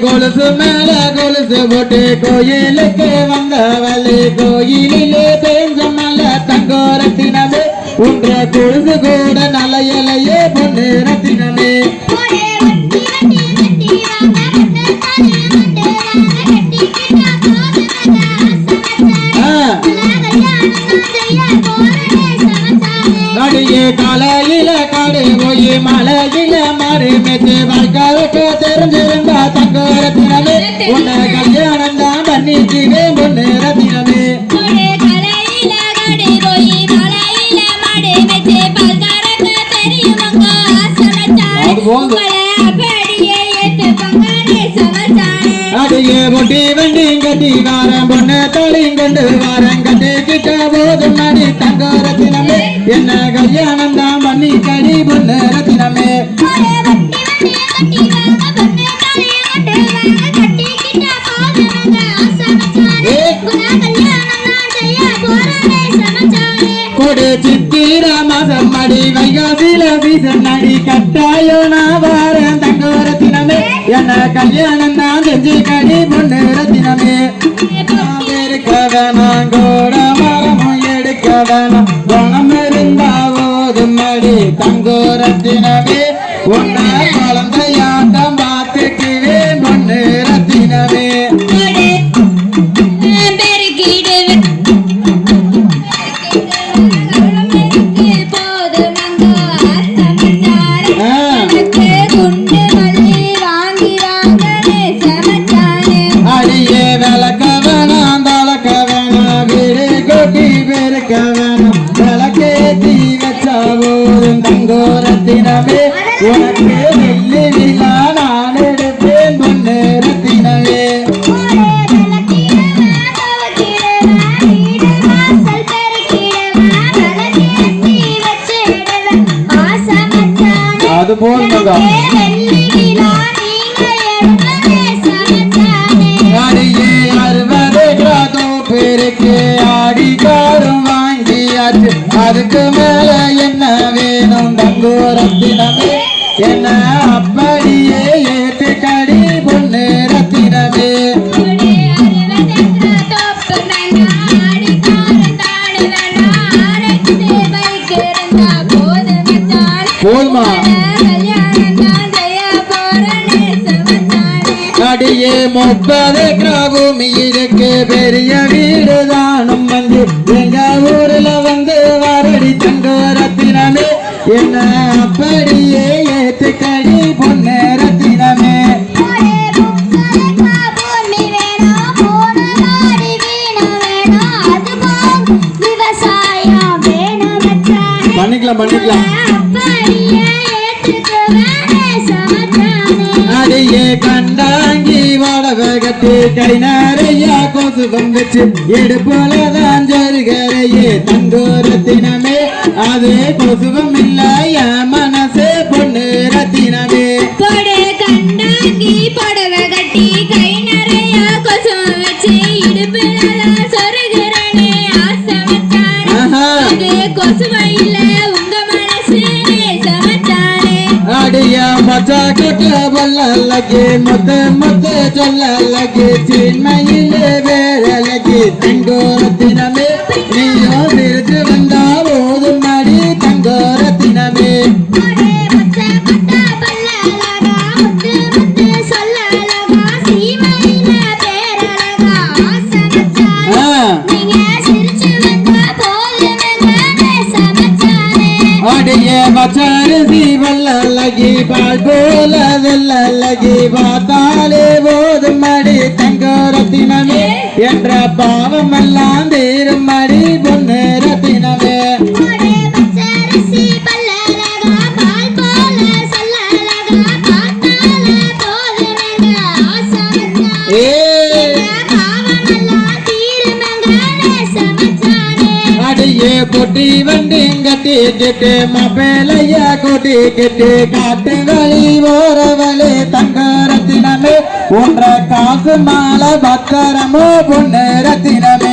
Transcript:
கொலுசு மேல கொலுசு போட்டு கோயிலுக்கு வந்தவளே கோயிலிலே பேஞ்ச மலை தங்கோ ரத்தினமே உன்ற கொலுசு கூட நலையலையே பொண்ணு ரத்தினமே ஒரே வட்டி போய் மலையில மாறி மெச்சு வாழ்க்கைக்கு தெரிஞ்சிருந்தா தங்கோ ரத்தினமே உன்னை கல்யாணம் தான் பண்ணிச்சுவே பொண்ணு ரத்தினமே அடியே பொட்டி வண்டி கட்டி வாரம். பொண்ணு தொழிங்கண்டு வாரம். கட்டிக்கிட்ட போதும் அடி தங்க ரத்தினமே என்ன கல்யாணம் தான் பண்ணி கடி பொண்ணு ரத்தினமே. கட்டு கொடு சித்திர மாசம் அடி வைகாசில சீசன் அடி. கட்டாயோ நான் வாரம் தங்க ரத்தினமே என்ன கல்யாணம் தான் செஞ்சு கடி எடுக்க வேணாம் குணம் இருந்தா போதும் அடி. தங்கோ உன்னை வச்சா தங்கோரத்தினமே உனக்கு வெள்ளி விழா நான் எடுப்பேன் பொன்னேரத்தினமே அது வேணும் என்ன அப்படியே ஏத்து கடி பொண்ணு ரத்தினமே. போதுமா? அடியே முப்பது கிராபூமி இருக்கு. பெரிய வீடுதான் வந்து எங்க ஊர் என்ன அப்படியே ஏத்து கடி பொண்ணு ரத்தினமே ஒரே முக்கலக்கா பூமி வேணும் மூணு மாடி வீணு வேணும் அதுபோல் விவசாயம் வேணும் மச்சானே பண்ணிக்கலாம் பண்ணிக்கலாம் அடியே கண்டாங்கி வாட கை நிறையா கொசு வந்துச்சு இடுப்புலதான் ஜருகரையே தங்கோ ரத்தினமே அது கொசுவும் இல்ல என் மனசே பொண்ணு ரத்தினமே. மச்சா கட்ட பல்லல்லகி முத்த முத்த சொல்லல்லகி சின்மையிலே வேறலகி தங்கோ ரத்தினமே நீயோ விருது வந்தா போதும் அடி தங்கோ ரத்தினமே கொடை மச்ச பட்டா பல்லழகா பால் போல பார்த்தாலே போதும் மடி தங்கோரத்தினமே. என்ற பாவம் எல்லாம் தீரும் மடி அடியே கொட்டி வண்டி கட்டி கிட்டு மப்பேலைய கொட்டி காட்டு வழி ஓரவழி தங்க ரத்தினமே ஒன்ற காசு மாலை பத்திரமோ பொண்ணு ரத்தினமே.